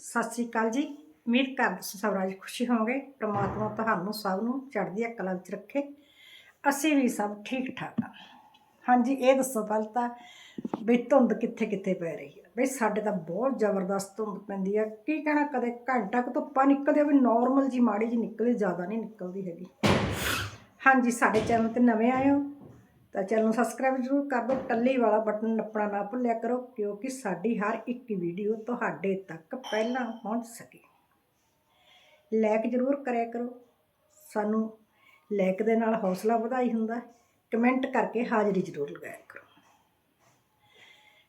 ਸਤਿ ਸ੍ਰੀ ਅਕਾਲ ਜੀ। ਉਮੀਦ ਕਰਦਾ ਤੁਸੀਂ ਸਭ ਖੁਸ਼ੀ ਹੋਵੋਗੇ। ਪ੍ਰਮਾਤਮਾ ਤੁਹਾਨੂੰ ਸਭ ਨੂੰ ਚੜ੍ਹਦੀ ਕਲਾ ਵਿੱਚ ਰੱਖੇ। ਅਸੀਂ ਵੀ ਸਭ ਠੀਕ ਠਾਕ ਹਾਂ। ਹਾਂਜੀ, ਇਹ ਦੱਸੋ ਪਹਿਲਾਂ ਤਾਂ ਵੀ ਧੁੰਦ ਕਿੱਥੇ ਕਿੱਥੇ ਪੈ ਰਹੀ ਹੈ? ਬਈ ਸਾਡੇ ਤਾਂ ਬਹੁਤ ਜ਼ਬਰਦਸਤ ਧੁੰਦ ਪੈਂਦੀ ਹੈ। ਕੀ ਕਹਿਣਾ ਕਦੇ ਘੰਟਾ ਕੁ ਧੁੱਪਾਂ ਨਿਕਲਦੀ ਆ ਵੀ ਨਾਰਮਲ ਜੀ, ਮਾੜੀ ਜੀ ਨਿਕਲੇ ਜ਼ਿਆਦਾ ਨਹੀਂ ਨਿਕਲਦੀ ਹੈਗੀ। ਹਾਂਜੀ, ਸਾਡੇ ਚੈਨਲ ਤੇ ਨਵੇਂ ਆਏ ਹੋ। ਤਾਂ ਚੈਨਲ ਨੂੰ ਸਬਸਕ੍ਰਾਈਬ ਜ਼ਰੂਰ ਕਰ ਦਿਓ ਟੱਲੀ ਵਾਲਾ ਬਟਨ ਨੱਪਣਾ ਨਾ ਭੁੱਲਿਆ ਕਰੋ, ਕਿਉਂਕਿ ਸਾਡੀ ਹਰ ਇੱਕ ਵੀਡੀਓ ਤੁਹਾਡੇ ਤੱਕ ਪਹਿਲਾਂ ਪਹੁੰਚ ਸਕੇ। ਲਾਈਕ ਜ਼ਰੂਰ ਕਰਿਆ ਕਰੋ। ਸਾਨੂੰ ਲਾਈਕ ਦੇ ਨਾਲ ਹੌਸਲਾ ਵਧਾਈ ਹੁੰਦਾ ਕਮੈਂਟ ਕਰਕੇ ਹਾਜ਼ਰੀ ਜ਼ਰੂਰ ਲਗਾਇਆ ਕਰੋ।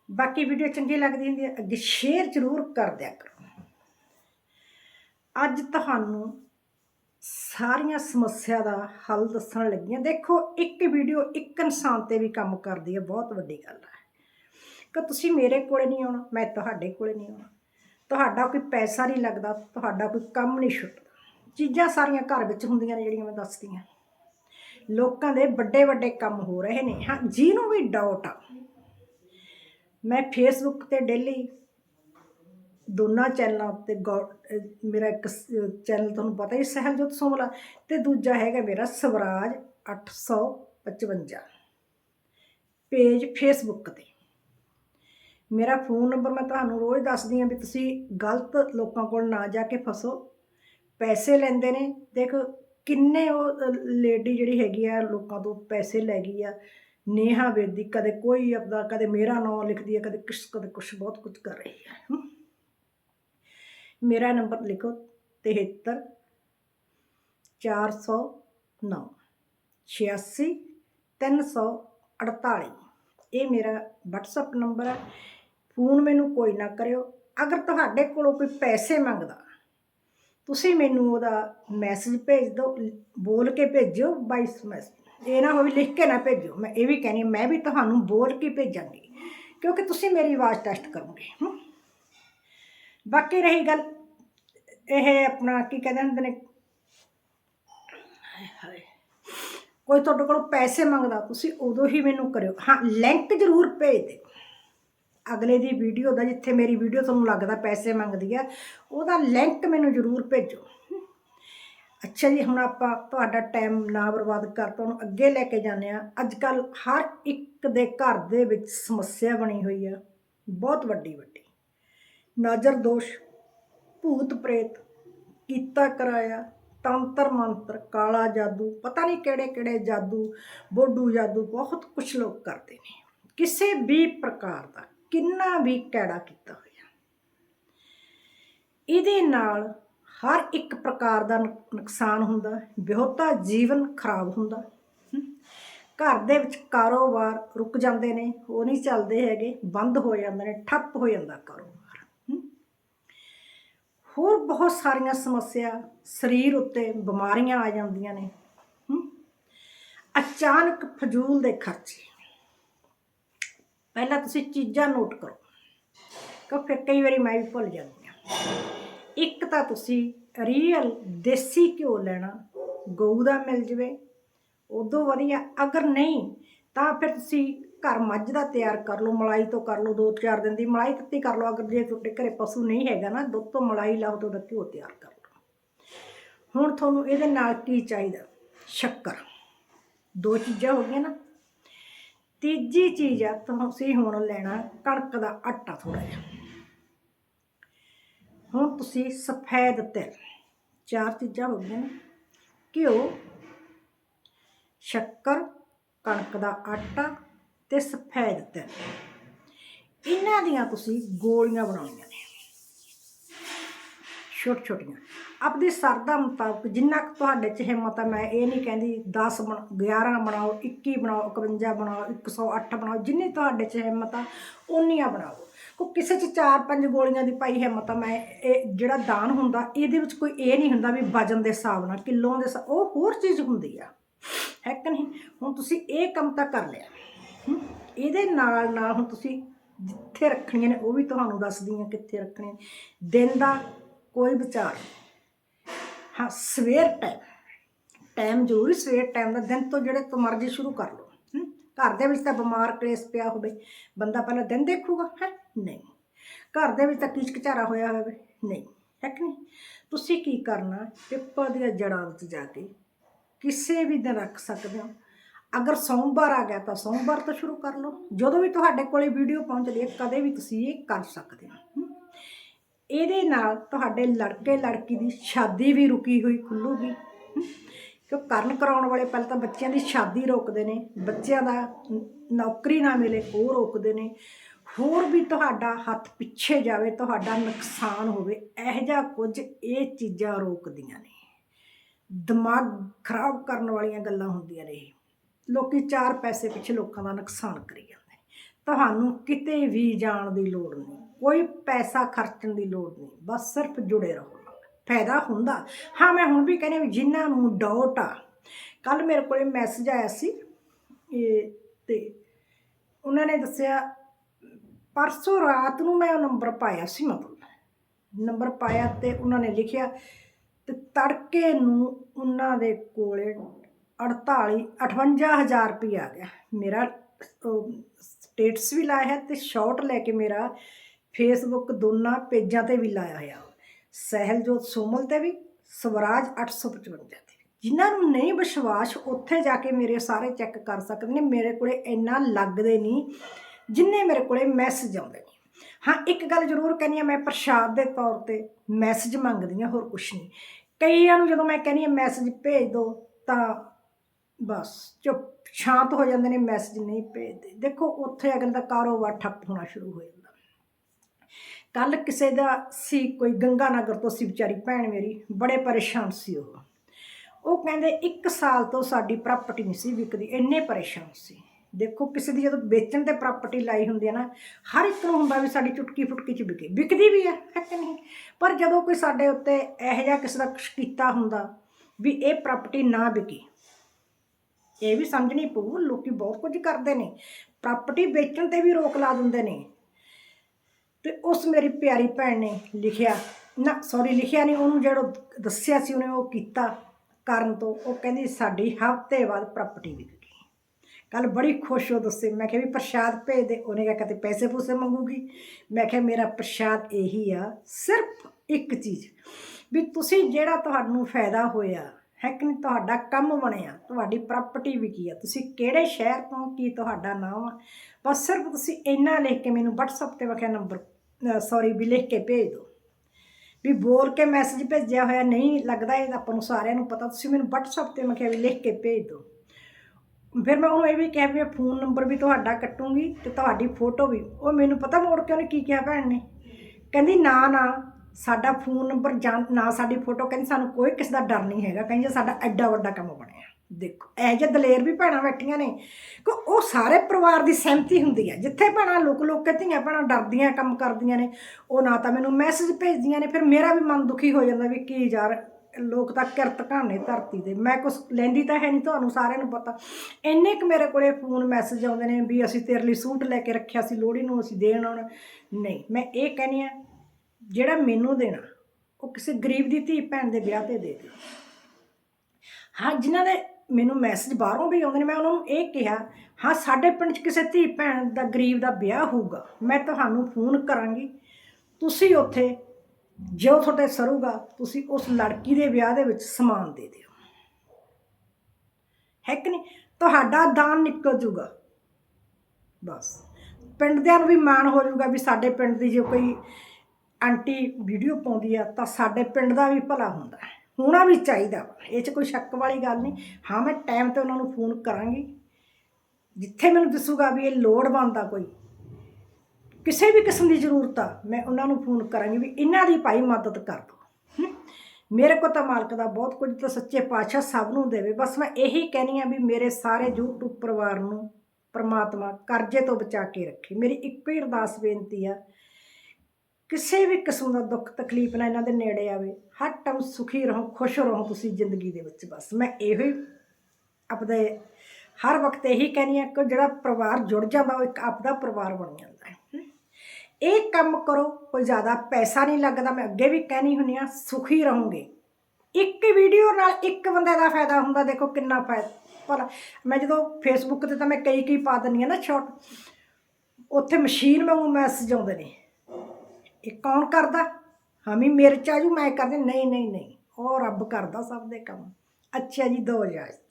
ਬਾਕੀ ਵੀਡੀਓ ਚੰਗੀ ਲੱਗਦੀ ਹੁੰਦੀ ਹੈ, ਅੱਗੇ ਸ਼ੇਅਰ ਜ਼ਰੂਰ ਕਰ ਦਿਆ ਕਰੋ। ਅੱਜ ਤੁਹਾਨੂੰ ਸਾਰੀਆਂ ਸਮੱਸਿਆ ਦਾ ਹੱਲ ਦੱਸਣ ਲੱਗੀਆਂ ਦੇਖੋ, ਇੱਕ ਵੀਡੀਓ ਇੱਕ ਇਨਸਾਨ ਤੇ ਵੀ ਕੰਮ ਕਰਦੀ ਹੈ, ਬਹੁਤ ਵੱਡੀ ਗੱਲ ਹੈ। ਕਿ ਤੁਸੀਂ ਮੇਰੇ ਕੋਲੇ ਨਹੀਂ ਆਉਣਾ, ਮੈਂ ਤੁਹਾਡੇ ਕੋਲੇ ਨਹੀਂ ਆਉਣਾ। ਤੁਹਾਡਾ ਕੋਈ ਪੈਸਾ ਨਹੀਂ ਲੱਗਦਾ, ਤੁਹਾਡਾ ਕੋਈ ਕੰਮ ਨਹੀਂ ਛੁੱਟਦਾ। ਚੀਜ਼ਾਂ ਸਾਰੀਆਂ ਘਰ ਵਿੱਚ ਹੁੰਦੀਆਂ ਨੇ ਜਿਹੜੀਆਂ ਮੈਂ ਦੱਸਦੀ ਹਾਂ। ਲੋਕਾਂ ਦੇ ਵੱਡੇ ਵੱਡੇ ਕੰਮ ਹੋ ਰਹੇ ਨੇ। ਹਾਂ, ਜਿਹਨੂੰ ਵੀ ਡਾਊਟ ਆ, ਮੈਂ ਫੇਸਬੁੱਕ ਤੇ ਡੇਲੀ ਦੋਨਾਂ ਚੈਨਲਾਂ ਉੱਤੇ ਗੌ- ਮੇਰਾ ਇੱਕ ਚੈਨਲ ਤੁਹਾਨੂੰ ਪਤਾ ਹੀ ਸਹਿਲਜੋਤ ਸੋਮਲਾ ਤੇ ਦੂਜਾ ਹੈਗਾ ਮੇਰਾ ਸਵਰਾਜ 855 ਪੇਜ ਫੇਸਬੁੱਕ ਤੇ। ਮੇਰਾ ਫੋਨ ਨੰਬਰ ਮੈਂ ਤੁਹਾਨੂੰ ਰੋਜ਼ ਦੱਸਦੀ ਹਾਂ ਵੀ ਤੁਸੀਂ ਗਲਤ ਲੋਕਾਂ ਕੋਲ ਨਾ ਜਾ ਕੇ ਫਸੋ। ਪੈਸੇ ਲੈਂਦੇ ਨੇ। ਦੇਖ ਕਿੰਨੇ ਉਹ ਲੇਡੀ ਜਿਹੜੀ ਹੈਗੀ ਆ ਲੋਕਾਂ ਤੋਂ ਪੈਸੇ ਲੈ ਗਈ ਆ। ਨੇਹਾ ਵੇਦੀ ਕਦੇ ਕੋਈ ਆਪਦਾ, ਕਦੇ ਮੇਰਾ ਨਾਮ ਲਿਖਦੀ ਹੈ ਕਦੇ ਕਿਸ, ਕਦੇ ਕੁਛ, ਬਹੁਤ ਕੁਝ ਕਰ ਰਹੀ ਹੈ ਮੇਰਾ ਨੰਬਰ ਲਿਖੋ 73 409 86 348 ਇਹ ਮੇਰਾ WhatsApp ਨੰਬਰ ਹੈ। ਫੋਨ ਮੈਨੂੰ ਕੋਈ ਨਾ ਕਰਿਓ। ਅਗਰ ਤੁਹਾਡੇ ਕੋਲੋਂ ਕੋਈ ਪੈਸੇ ਮੰਗਦਾ, ਤੁਸੀਂ ਮੈਨੂੰ ਉਹਦਾ ਮੈਸੇਜ ਭੇਜ ਦਿਓ, ਬੋਲ ਕੇ ਭੇਜਿਓ, ਬਾਈ ਮੈਸੇਜ ਇਹ ਨਾ ਹੋਵੇ ਲਿਖ ਕੇ ਨਾ ਭੇਜਿਓ। ਮੈਂ ਇਹ ਵੀ ਕਹਿੰਦੀ ਮੈਂ ਵੀ ਤੁਹਾਨੂੰ ਬੋਲ ਕੇ ਭੇਜਾਂਗੀ, ਕਿਉਂਕਿ ਤੁਸੀਂ ਮੇਰੀ ਆਵਾਜ਼ ਟੈਸਟ ਕਰੋਗੇ। ਬਾਕੀ ਰਹੀ ਗੱਲ। ਇਹ ਆਪਣਾ ਕੀ ਕਹਿੰਦੇ ਹੁੰਦੇ ਨੇ? ਕੋਈ ਤੁਹਾਡੇ ਕੋਲੋਂ ਪੈਸੇ ਮੰਗਦਾ, ਤੁਸੀਂ ਉਦੋਂ ਹੀ ਮੈਨੂੰ ਕਰਿਓ। ਹਾਂ ਲਿੰਕ ਜ਼ਰੂਰ ਭੇਜ ਦਿਓ। ਅਗਲੇ ਦੀ ਵੀਡੀਓ ਦਾ, ਜਿੱਥੇ ਮੇਰੀ ਵੀਡੀਓ ਤੁਹਾਨੂੰ ਲੱਗਦਾ ਪੈਸੇ ਮੰਗਦੀ ਆ, ਉਹਦਾ ਲਿੰਕ ਮੈਨੂੰ ਜ਼ਰੂਰ ਭੇਜੋ। ਅੱਛਾ ਜੀ, ਹੁਣ ਆਪਾਂ ਤੁਹਾਡਾ ਟਾਈਮ ਨਾ ਬਰਬਾਦ ਕਰ ਤੁਹਾਨੂੰ ਅੱਗੇ ਲੈ ਕੇ ਜਾਂਦੇ ਆ ਅੱਜ ਕੱਲ ਹਰ ਇੱਕ ਦੇ ਘਰ ਦੇ ਵਿੱਚ ਸਮੱਸਿਆ ਬਣੀ ਹੋਈ ਆ। ਬਹੁਤ ਵੱਡੀ ਵੱਡੀ ਨਜ਼ਰ ਦੋਸ਼, ਭੂਤ ਪ੍ਰੇਤ, ਕੀਤਾ ਕਰਾਇਆ ਤੰਤਰ ਮੰਤਰ, ਕਾਲਾ ਜਾਦੂ, ਪਤਾ ਨਹੀਂ ਕਿਹੜੇ ਕਿਹੜੇ ਜਾਦੂ, ਬੋਡੂ ਜਾਦੂ ਬਹੁਤ ਕੁਝ ਲੋਕ ਕਰਦੇ ਨੇ। ਕਿਸੇ ਵੀ ਪ੍ਰਕਾਰ ਦਾ ਕਿੰਨਾ ਵੀ ਕੈੜਾ ਕੀਤਾ ਹੋਇਆ। ਇਹਦੇ ਨਾਲ ਹਰ ਇੱਕ ਪ੍ਰਕਾਰ ਦਾ ਨੁਕਸਾਨ ਹੁੰਦਾ ਬਹੁਤਾ ਜੀਵਨ ਖਰਾਬ ਹੁੰਦਾ। ਘਰ ਦੇ ਵਿੱਚ ਕਾਰੋਬਾਰ ਰੁਕ ਜਾਂਦੇ ਨੇ, ਉਹ ਨਹੀਂ ਚੱਲਦੇ ਹੈਗੇ, ਬੰਦ ਹੋ ਜਾਂਦੇ ਨੇ, ਠੱਪ ਹੋ ਜਾਂਦਾ ਕਾਰੋਬਾਰ। ਹੋਰ ਬਹੁਤ ਸਾਰੀਆਂ ਸਮੱਸਿਆ ਸਰੀਰ ਉੱਤੇ ਬਿਮਾਰੀਆਂ ਆ ਜਾਂਦੀਆਂ ਨੇ ਅਚਾਨਕ ਫਜ਼ੂਲ ਦੇ ਖਰਚੇ। ਪਹਿਲਾਂ ਤੁਸੀਂ ਚੀਜ਼ਾਂ ਨੋਟ ਕਰੋ, ਕਿਉਂਕਿ ਕਈ ਵਾਰੀ ਮੈਂ ਵੀ ਭੁੱਲ ਜਾਂਦੀ ਹਾਂ। ਇੱਕ ਤਾਂ ਤੁਸੀਂ ਰੀਅਲ ਦੇਸੀ ਘਿਓ ਲੈਣਾ, ਗਊ ਦਾ ਮਿਲ ਜਵੇ, ਉਦੋਂ ਵਧੀਆ। ਅਗਰ ਨਹੀਂ, ਤਾਂ ਫਿਰ ਤੁਸੀਂ ਘਰ ਮੱਝ ਦਾ ਤਿਆਰ ਕਰ ਲਓ, ਮਲਾਈ ਤੋਂ ਕਰ ਲਓ, ਦੋ ਚਾਰ ਦਿਨ ਦੀ ਮਲਾਈ ਤੱਤੀ ਕਰ ਲਓ, ਅਗਰ ਜੇ ਤੁਹਾਡੇ ਘਰੇ ਪਸ਼ੂ ਨਹੀਂ ਹੈਗਾ ਨਾ, ਦੁੱਧ ਤੋਂ ਮਲਾਈ ਲਾਓ ਤਾਂ ਉਹਦਾ ਘਿਓ ਤਿਆਰ ਕਰ ਲਓ। ਹੁਣ ਤੁਹਾਨੂੰ ਇਹਦੇ ਨਾਲ ਕੀ ਚਾਹੀਦਾ? ਸ਼ੱਕਰ। ਦੋ ਚੀਜ਼ਾਂ ਹੋ ਗਈਆਂ ਨਾ। ਤੀਜੀ ਚੀਜ਼ ਆ, ਤੁਸੀਂ ਹੁਣ ਲੈਣਾ ਕਣਕ ਦਾ ਆਟਾ ਥੋੜਾ ਜਿਹਾ। ਹੁਣ ਤੁਸੀਂ ਸਫੈਦ ਤਿਲ, ਚਾਰ ਚੀਜ਼ਾਂ ਹੋ ਗਈਆਂ ਨੇ। ਘਿਓ, ਸ਼ੱਕਰ, ਕਣਕ ਦਾ ਆਟਾ ਤੇ ਸਫੈਦ ਤਿਲ। ਇਹਨਾਂ ਦੀਆਂ ਤੁਸੀਂ ਗੋਲੀਆਂ ਬਣਾਉਣੀਆਂ ਨੇ। ਛੋਟ ਛੋਟੀਆਂ ਆਪਣੀ ਸਰਦਾ ਮੁਤਾਬਕ ਜਿੰਨਾ ਕੁ ਤੁਹਾਡੇ ਚ ਹਿੰਮਤ ਹੈ ਮੈਂ ਇਹ ਨਹੀਂ ਕਹਿੰਦੀ 10 ਬਣ 11 ਬਣਾਓ 21 ਬਣਾਓ 51 ਬਣਾਓ 108 ਬਣਾਓ, ਜਿੰਨੀ ਤੁਹਾਡੇ ਚ ਹਿੰਮਤ ਆ ਉਨੀਆਂ ਬਣਾਓ। ਕੋ ਕਿਸੇ ਚ 4-5 ਗੋਲੀਆਂ ਦੀ ਪਾਈ ਹਿੰਮਤ ਆ, ਮੈਂ ਇਹ ਜਿਹੜਾ ਦਾਨ ਹੁੰਦਾ, ਇਹਦੇ ਵਿੱਚ ਕੋਈ ਇਹ ਨਹੀਂ ਹੁੰਦਾ ਵੀ ਵਜਨ ਦੇ ਹਿਸਾਬ ਨਾਲ ਕਿਲੋਆਂ ਦੇ ਹਿਸਾਬ- ਉਹ ਹੋਰ ਚੀਜ਼ ਹੁੰਦੀ ਆ। ਹੈ ਕਿ ਨਹੀਂ? ਹੁਣ ਤੁਸੀਂ ਇਹ ਕੰਮ ਤਾਂ ਕਰ ਲਿਆ। ਇਹਦੇ ਨਾਲ ਨਾਲ ਹੁਣ ਤੁਸੀਂ ਜਿੱਥੇ ਰੱਖਣੀਆਂ ਨੇ ਉਹ ਵੀ ਤੁਹਾਨੂੰ ਦੱਸਦੀ ਹਾਂ ਕਿੱਥੇ ਰੱਖਣੀਆਂ ਦਿਨ ਦਾ ਕੋਈ ਵਿਚਾਰ ਨਹੀਂ। ਹਾਂ, ਸਵੇਰ ਟਾਈਮ ਟਾਈਮ ਜ਼ਰੂਰੀ ਸਵੇਰ ਟਾਈਮ ਦਾ। ਦਿਨ ਤੋਂ ਜਿਹੜੇ ਤੋਂ ਮਰਜ਼ੀ ਸ਼ੁਰੂ ਕਰ ਲਓ। ਘਰ ਦੇ ਵਿੱਚ ਤਾਂ ਬਿਮਾਰ ਕਲੇਸ਼ ਪਿਆ ਹੋਵੇ। ਬੰਦਾ ਪਹਿਲਾਂ ਦਿਨ ਦੇਖੂਗਾ, ਹੈ? ਨਹੀਂ। ਘਰ ਦੇ ਵਿੱਚ ਤਾਂ ਕੀਚ ਹੋਇਆ ਹੋਵੇ। ਨਹੀਂ। ਹੈ ਕਿ ਨਹੀਂ? ਤੁਸੀਂ ਕੀ ਕਰਨਾ? ਪਿੱਪਲ ਦੀਆਂ ਜੜ੍ਹਾਂ ਵਿੱਚ ਜਾ ਕੇ ਕਿਸੇ ਵੀ ਦਿਨ ਰੱਖ ਸਕਦੇ ਹੋ। ਅਗਰ ਸੋਮਵਾਰ ਆ ਗਿਆ ਤਾਂ ਸੋਮਵਾਰ ਤੋਂ ਸ਼ੁਰੂ ਕਰ ਲਓ। ਜਦੋਂ ਵੀ ਤੁਹਾਡੇ ਕੋਲੇ ਵੀਡੀਓ ਪਹੁੰਚਦੀ ਹੈ, ਕਦੇ ਵੀ ਤੁਸੀਂ ਇਹ ਕਰ ਸਕਦੇ ਹੋ। ਇਹਦੇ ਨਾਲ ਤੁਹਾਡੇ ਲੜਕੇ ਲੜਕੀ ਦੀ ਸ਼ਾਦੀ ਵੀ ਰੁਕੀ ਹੋਈ ਖੁੱਲੂਗੀ। ਕਿਉਂ ਕਰਨ ਕਰਾਉਣ ਵਾਲੇ ਪਹਿਲਾਂ ਤਾਂ ਬੱਚਿਆਂ ਦੀ ਸ਼ਾਦੀ ਰੋਕਦੇ ਨੇ, ਬੱਚਿਆਂ ਦਾ ਨੌਕਰੀ ਨਾ ਮਿਲੇ ਉਹ ਰੋਕਦੇ ਨੇ। ਹੋਰ ਵੀ ਤੁਹਾਡਾ ਹੱਥ ਪਿੱਛੇ ਜਾਵੇ, ਤੁਹਾਡਾ ਨੁਕਸਾਨ ਹੋਵੇ, ਇਹੋ ਜਿਹਾ ਕੁਝ ਇਹ ਚੀਜ਼ਾਂ ਰੋਕਦੀਆਂ ਨੇ। ਦਿਮਾਗ ਖਰਾਬ ਕਰਨ ਵਾਲੀਆਂ ਗੱਲਾਂ ਹੁੰਦੀਆਂ ਨੇ ਲੋਕੀ ਚਾਰ ਪੈਸੇ ਪਿੱਛੇ ਲੋਕਾਂ ਦਾ ਨੁਕਸਾਨ ਕਰੀ ਜਾਂਦੇ ਤੁਹਾਨੂੰ ਕਿਤੇ ਵੀ ਜਾਣ ਦੀ ਲੋੜ ਨਹੀਂ, ਕੋਈ ਪੈਸਾ ਖਰਚਣ ਦੀ ਲੋੜ ਨਹੀਂ, ਬਸ ਸਿਰਫ ਜੁੜੇ ਰਹੋ ਨਾਲ। ਫਾਇਦਾ ਹੁੰਦਾ ਹਾਂ, ਮੈਂ ਹੁਣ ਵੀ ਕਹਿੰਦੀ ਵੀ ਜਿਨ੍ਹਾਂ ਨੂੰ ਡਾਊਟ ਆ ਕੱਲ ਮੇਰੇ ਕੋਲੇ ਮੈਸੇਜ ਆਇਆ ਸੀ, ਇਹ ਤੇ ਉਹਨਾਂ ਨੇ ਦੱਸਿਆ, ਪਰਸੋਂ ਰਾਤ ਨੂੰ ਮੈਂ ਉਹ ਨੰਬਰ ਪਾਇਆ ਸੀ ਮਤਲਬ ਨੰਬਰ ਪਾਇਆ ਤੇ ਉਹਨਾਂ ਨੇ ਲਿਖਿਆ ਤੇ ਤੜਕੇ ਨੂੰ ਉਹਨਾਂ ਦੇ ਕੋਲੇ 48 58000 ਰੁਪਏ ਆ ਗਿਆ। ਮੇਰਾ ਸਟੇਟਸ ਵੀ ਲਾਇਆ ਹੈ ਤੇ ਸ਼ਾਰਟ ਲੈ ਕੇ ਮੇਰਾ ਫੇਸਬੁੱਕ ਦੋਨਾਂ ਪੇਜਾਂ ਤੇ ਵੀ ਲਾਇਆ ਹੋਇਆ। ਸਹਿਲਜੋਤ ਸੋਮਲ ਤੇ ਵੀ, ਸਵਰਾਜ 855 ਤੇ ਜਿਨ੍ਹਾਂ ਨੂੰ ਨਹੀਂ ਵਿਸ਼ਵਾਸ, ਉੱਥੇ ਜਾ ਕੇ ਮੇਰੇ ਸਾਰੇ ਚੈੱਕ ਕਰ ਸਕਦੇ ਨੇ। ਮੇਰੇ ਕੋਲੇ ਇੰਨਾ ਲੱਗਦੇ ਨਹੀਂ, ਜਿੰਨੇ ਮੇਰੇ ਕੋਲੇ ਮੈਸੇਜ ਆਉਂਦੇ ਨੇ। ਹਾਂ, ਇੱਕ ਗੱਲ ਜ਼ਰੂਰ ਕਹਿੰਦੀ ਆ ਮੈਂ ਪ੍ਰਸ਼ਾਦ ਦੇ ਤੌਰ ਤੇ ਮੈਸੇਜ ਮੰਗਦੀ ਹਾਂ, ਹੋਰ ਕੁਛ ਨਹੀਂ। ਕਈਆਂ ਨੂੰ ਜਦੋਂ ਮੈਂ ਕਹਿੰਦੀ ਆ ਮੈਸੇਜ ਭੇਜ ਦਿਓ ਤਾਂ ਬਸ, ਚੁੱਪ, ਸ਼ਾਂਤ ਹੋ ਜਾਂਦੇ ਨੇ ਮੈਸੇਜ ਨਹੀਂ ਭੇਜਦੇ। ਦੇਖੋ, ਉੱਥੇ ਅਗਰ ਦਾ ਕਾਰੋਬਾਰ ਠੱਪ ਹੋਣਾ ਸ਼ੁਰੂ ਹੋ ਜਾਂਦਾ। ਕੱਲ ਕਿਸੇ ਦਾ ਸੀ, ਕੋਈ ਗੰਗਾ ਨਗਰ ਤੋਂ ਸੀ, ਵਿਚਾਰੀ ਭੈਣ ਮੇਰੀ, ਬੜੇ ਪਰੇਸ਼ਾਨ ਸੀ ਉਹ। ਉਹ ਕਹਿੰਦੇ 1 ਸਾਲ ਤੋਂ ਸਾਡੀ ਪ੍ਰਾਪਰਟੀ ਨਹੀਂ ਸੀ ਵਿਕਦੀ, ਇੰਨੇ ਪਰੇਸ਼ਾਨ ਸੀ। ਦੇਖੋ, ਕਿਸੇ ਦੀ ਜਦੋਂ ਵੇਚਣ ਤੇ ਪ੍ਰਾਪਰਟੀ ਲਾਈ ਹੁੰਦੀ ਹੈ ਨਾ, ਹਰ ਇੱਕ ਨੂੰ ਹੁੰਦਾ ਵੀ ਸਾਡੀ ਚੁਟਕੀ ਫੁਟਕੀ ਚ ਵਿਕੇ। ਵਿਕਦੀ ਵੀ ਹੈ ਹੈ ਕਿ ਨਹੀਂ? ਪਰ ਜਦੋਂ ਕੋਈ ਸਾਡੇ ਉੱਤੇ ਇਹੋ ਜਿਹਾ ਕਿਸੇ ਦਾ ਕੁਛ ਕੀਤਾ ਹੁੰਦਾ, ਵੀ ਇਹ ਪ੍ਰਾਪਰਟੀ ਨਾ ਵਿਕੀ ਇਹ ਵੀ ਸਮਝਣੀ ਪਊ, ਲੋਕੀ ਬਹੁਤ ਕੁਝ ਕਰਦੇ ਨੇ ਪ੍ਰਾਪਰਟੀ ਵੇਚਣ ਤੇ ਵੀ ਰੋਕ ਲਾ ਦਿੰਦੇ ਨੇ। ਤੇ ਉਸ ਮੇਰੀ ਪਿਆਰੀ ਭੈਣ ਨੇ ਲਿਖਿਆ, ਨਾ ਸੌਰੀ ਲਿਖਿਆ ਨਹੀਂ, ਉਹਨੂੰ ਜਿਹੜਾ ਦੱਸਿਆ ਸੀ, ਉਹਨੇ ਉਹ ਕੀਤਾ ਕਰਨ ਤੋਂ, ਉਹ ਕਹਿੰਦੀ ਸਾਡੀ ਹਫ਼ਤੇ ਬਾਅਦ ਪ੍ਰਾਪਰਟੀ ਵਿਕ ਗਈ। ਕੱਲ ਬੜੀ ਖੁਸ਼ ਹੋ ਦੱਸੇ, ਮੈਂ ਕਿਹਾ ਵੀ ਪ੍ਰਸ਼ਾਦ ਭੇਜ ਦੇ, ਉਹਨੇ ਕਿਹਾ ਕਿਤੇ ਪੈਸੇ ਪੂਸੇ ਮੰਗੂਗੀ। ਮੈਂ ਕਿਹਾ ਮੇਰਾ ਪ੍ਰਸ਼ਾਦ ਇਹੀ ਆ, ਸਿਰਫ ਇੱਕ ਚੀਜ਼, ਵੀ ਤੁਸੀਂ ਜਿਹੜਾ ਤੁਹਾਨੂੰ ਫਾਇਦਾ ਹੋਇਆ ਹੈ ਕਿ ਨਹੀਂ? ਤੁਹਾਡਾ ਕੰਮ ਬਣਿਆ, ਤੁਹਾਡੀ ਪ੍ਰਾਪਰਟੀ ਕੀ ਆ। ਤੁਸੀਂ ਕਿਹੜੇ ਸ਼ਹਿਰ ਤੋਂ ਕੀ ਤੁਹਾਡਾ ਨਾਮ ਆ? ਬਸ ਸਿਰਫ ਤੁਸੀਂ ਇੰਨਾ ਲਿਖ ਕੇ ਮੈਨੂੰ WhatsApp ਤੇ ਵਖਿਆ ਨੰਬਰ ਸੌਰੀ ਵੀ ਲਿਖ ਕੇ ਭੇਜ ਦਿਓ। ਵੀ ਬੋਲ ਕੇ ਮੈਸੇਜ ਭੇਜਿਆ ਹੋਇਆ ਨਹੀਂ ਲੱਗਦਾ ਇਹ ਆਪਾਂ ਨੂੰ ਸਾਰਿਆਂ ਨੂੰ ਪਤਾ, ਤੁਸੀਂ ਮੈਨੂੰ WhatsApp ਤੇ ਮੈਂ ਕਿਹਾ ਵੀ ਲਿਖ ਕੇ ਭੇਜ ਦਿਓ। ਫਿਰ ਮੈਂ ਉਹਨੂੰ ਇਹ ਵੀ ਕਿਹਾ ਵੀ ਫੋਨ ਨੰਬਰ ਵੀ ਤੁਹਾਡਾ ਕੱਟੂੰਗੀ ਤੇ ਤੁਹਾਡੀ ਫੋਟੋ ਵੀ, ਉਹ ਮੈਨੂੰ ਪਤਾ ਮੋੜ ਕੇ ਉਹਨੇ ਕੀ ਕਿਹਾ ਭੈਣ ਨੇ? ਕਹਿੰਦੀ, ਨਾ ਨਾ ਸਾਡਾ ਫੋਨ ਨੰਬਰ ਜਾਂ ਨਾ ਸਾਡੀ ਫੋਟੋ, ਕਹਿੰਦੀ ਸਾਨੂੰ ਕੋਈ ਕਿਸੇ ਦਾ ਡਰ ਨਹੀਂ ਹੈਗਾ, ਕਹਿੰਦੇ ਸਾਡਾ ਐਡਾ ਵੱਡਾ ਕੰਮ ਬਣਿਆ। ਦੇਖੋ, ਇਹ ਜਿਹੇ ਦਲੇਰ ਵੀ ਭੈਣਾਂ ਬੈਠੀਆਂ ਨੇ ਕਿ ਉਹ ਸਾਰੇ ਪਰਿਵਾਰ ਦੀ ਸਹਿਮਤੀ ਹੁੰਦੀ ਹੈ। ਜਿੱਥੇ ਭੈਣਾਂ ਲੋਕ ਲੋਕ ਕੇ ਧੀਆਂ ਭੈਣਾਂ ਡਰਦੀਆਂ, ਕੰਮ ਕਰਦੀਆਂ ਨੇ, ਉਹ ਨਾ ਤਾਂ ਮੈਨੂੰ ਮੈਸੇਜ ਭੇਜਦੀਆਂ ਨੇ, ਫਿਰ ਮੇਰਾ ਵੀ ਮਨ ਦੁਖੀ ਹੋ ਜਾਂਦਾ ਵੀ ਕੀ ਯਾਰ, ਲੋਕ ਤਾਂ ਕਿਰਤ ਘਾਣੇ ਧਰਤੀ ਦੇ ਮੈਂ ਕੁਛ ਲੈਂਦੀ ਤਾਂ ਹੈ ਨਹੀਂ ਤੁਹਾਨੂੰ ਸਾਰਿਆਂ ਨੂੰ ਪਤਾ। ਇੰਨੇ ਕੁ ਮੇਰੇ ਕੋਲੇ ਫੋਨ ਮੈਸੇਜ ਆਉਂਦੇ ਨੇ ਵੀ ਅਸੀਂ ਤੇਰੇ ਲਈ ਸੂਟ ਲੈ ਕੇ ਰੱਖਿਆ ਸੀ, ਲੋਹੜੀ ਨੂੰ ਅਸੀਂ ਦੇਣ ਆਉਣਾ। ਨਹੀਂ, ਮੈਂ ਇਹ ਕਹਿੰਦੀ ਆ ਜਿਹੜਾ ਮੈਨੂੰ ਦੇਣਾ, ਉਹ ਕਿਸੇ ਗਰੀਬ ਦੀ ਧੀ ਭੈਣ ਦੇ ਵਿਆਹ ਤੇ ਦੇ ਦਿਓ। ਹਾਂ, ਜਿਨ੍ਹਾਂ ਦੇ ਮੈਨੂੰ ਮੈਸੇਜ ਬਾਹਰੋਂ ਵੀ ਆਉਂਦੇ ਨੇ, ਮੈਂ ਉਹਨਾਂ ਨੂੰ ਇਹ ਕਿਹਾ, ਹਾਂ, ਸਾਡੇ ਪਿੰਡ 'ਚ ਕਿਸੇ ਧੀ ਭੈਣ ਦਾ, ਗਰੀਬ ਦਾ ਵਿਆਹ ਹੋਊਗਾ, ਮੈਂ ਤੁਹਾਨੂੰ ਫੋਨ ਕਰਾਂਗੀ। ਤੁਸੀਂ ਉੱਥੇ, ਜੋ ਤੁਹਾਡੇ ਸਰੂਗਾ ਤੁਸੀਂ ਉਸ ਲੜਕੀ ਦੇ ਵਿਆਹ ਦੇ ਵਿੱਚ ਸਮਾਨ ਦੇ ਦਿਓ। ਹੈ ਕਿ ਨਹੀਂ? ਤੁਹਾਡਾ ਦਾਨ ਨਿਕਲ ਜੂਗਾ। ਬਸ। ਪਿੰਡ ਦਿਆਂ ਨੂੰ ਵੀ ਮਾਣ ਹੋ ਜਾਊਗਾ ਵੀ ਸਾਡੇ ਪਿੰਡ ਦੀ ਜੋ ਕੋਈ ਆਂਟੀ ਵੀਡੀਓ ਪਾਉਂਦੀ ਆ ਤਾਂ ਸਾਡੇ ਪਿੰਡ ਦਾ ਵੀ ਭਲਾ ਹੁੰਦਾ ਹੈ। ਹੋਣਾ ਵੀ ਚਾਹੀਦਾ ਵਾ। ਇਹ 'ਚ ਕੋਈ ਸ਼ੱਕ ਵਾਲੀ ਗੱਲ ਨਹੀਂ। ਹਾਂ, ਮੈਂ ਟਾਈਮ ਤੇ ਉਹਨਾਂ ਨੂੰ ਫੋਨ ਕਰਾਂਗੀ। ਜਿੱਥੇ ਮੈਨੂੰ ਦਿਸੂਗਾ ਵੀ ਇਹ ਲੋੜਵੰਦ ਆ ਕੋਈ। ਕਿਸੇ ਵੀ ਕਿਸਮ ਦੀ ਜ਼ਰੂਰਤ ਆ, ਮੈਂ ਉਹਨਾਂ ਨੂੰ ਫੋਨ ਕਰਾਂਗੀ ਵੀ ਇਹਨਾਂ ਦੀ ਭਾਈ ਮਦਦ ਕਰ ਦਿਓ ਮੇਰੇ ਕੋਲ ਤਾਂ ਮਾਲਕ ਦਾ ਬਹੁਤ ਕੁਝ, ਤਾਂ ਸੱਚੇ ਪਾਤਸ਼ਾਹ ਸਭ ਨੂੰ ਦੇਵੇ। ਬਸ ਮੈਂ ਇਹੀ ਕਹਿਨੀ ਆ ਵੀ ਮੇਰੇ ਸਾਰੇ YouTube ਪਰਿਵਾਰ ਨੂੰ ਪਰਮਾਤਮਾ ਕਰਜ਼ੇ ਤੋਂ ਬਚਾ ਕੇ ਰੱਖੇ। ਮੇਰੀ ਇੱਕੋ ਹੀ ਅਰਦਾਸ ਬੇਨਤੀ ਆ ਕਿਸੇ ਵੀ ਕਿਸਮ ਦਾ ਦੁੱਖ ਤਕਲੀਫ ਨਾ ਇਹਨਾਂ ਦੇ ਨੇੜੇ ਆਵੇ, ਹਰ ਟਾਈਮ ਸੁਖੀ ਰਹੋ, ਖੁਸ਼ ਰਹੋ ਤੁਸੀਂ ਜ਼ਿੰਦਗੀ ਦੇ ਵਿੱਚ ਬਸ। ਮੈਂ ਇਹੋ ਹੀ ਆਪਦੇ ਹਰ ਵਕਤ ਇਹੀ ਕਹਿੰਦੀ ਆ ਕਿ ਜਿਹੜਾ ਪਰਿਵਾਰ ਜੁੜ ਜਾਂਦਾ, ਉਹ ਇੱਕ ਆਪਦਾ ਪਰਿਵਾਰ ਬਣ ਜਾਂਦਾ ਹੈ। ਇਹ ਕੰਮ ਕਰੋ, ਕੋਈ ਜ਼ਿਆਦਾ ਪੈਸਾ ਨਹੀਂ ਲੱਗਦਾ, ਮੈਂ ਅੱਗੇ ਵੀ ਕਹਿਣੀ ਹੁੰਦੀ ਆ ਸੁਖੀ ਰਹੋਗੇ। ਇੱਕ ਵੀਡੀਓ ਨਾਲ ਇੱਕ ਬੰਦੇ ਦਾ ਫਾਇਦਾ ਹੁੰਦਾ, ਦੇਖੋ ਕਿੰਨਾ ਫਾਇਦਾ। ਪਰ ਮੈਂ ਜਦੋਂ ਫੇਸਬੁੱਕ ਤੇ ਤਾਂ ਮੈਂ ਕਈ ਕਈ ਪਾ ਦਿੰਦੀ ਆ ਨਾ ਸ਼ਾਰਟ ਉੱਥੇ ਮਸ਼ੀਨ ਵਾਂਗੂ ਮੈਂ ਸਜਾਉਂਦੇ ਨੇ। ਇਹ ਕੌਣ ਕਰਦਾ? ਹਮੀ ਮੇਰੇ ਚ ਮੈਂ ਕਰਦੇ, ਨਹੀਂ ਨਹੀਂ ਨਹੀਂ। ਉਹ ਰੱਬ ਕਰਦਾ ਸਭ ਦੇ ਕੰਮ। ਅੱਛਾ ਜੀ, ਦੋ ਇਜਾਜ਼ਤ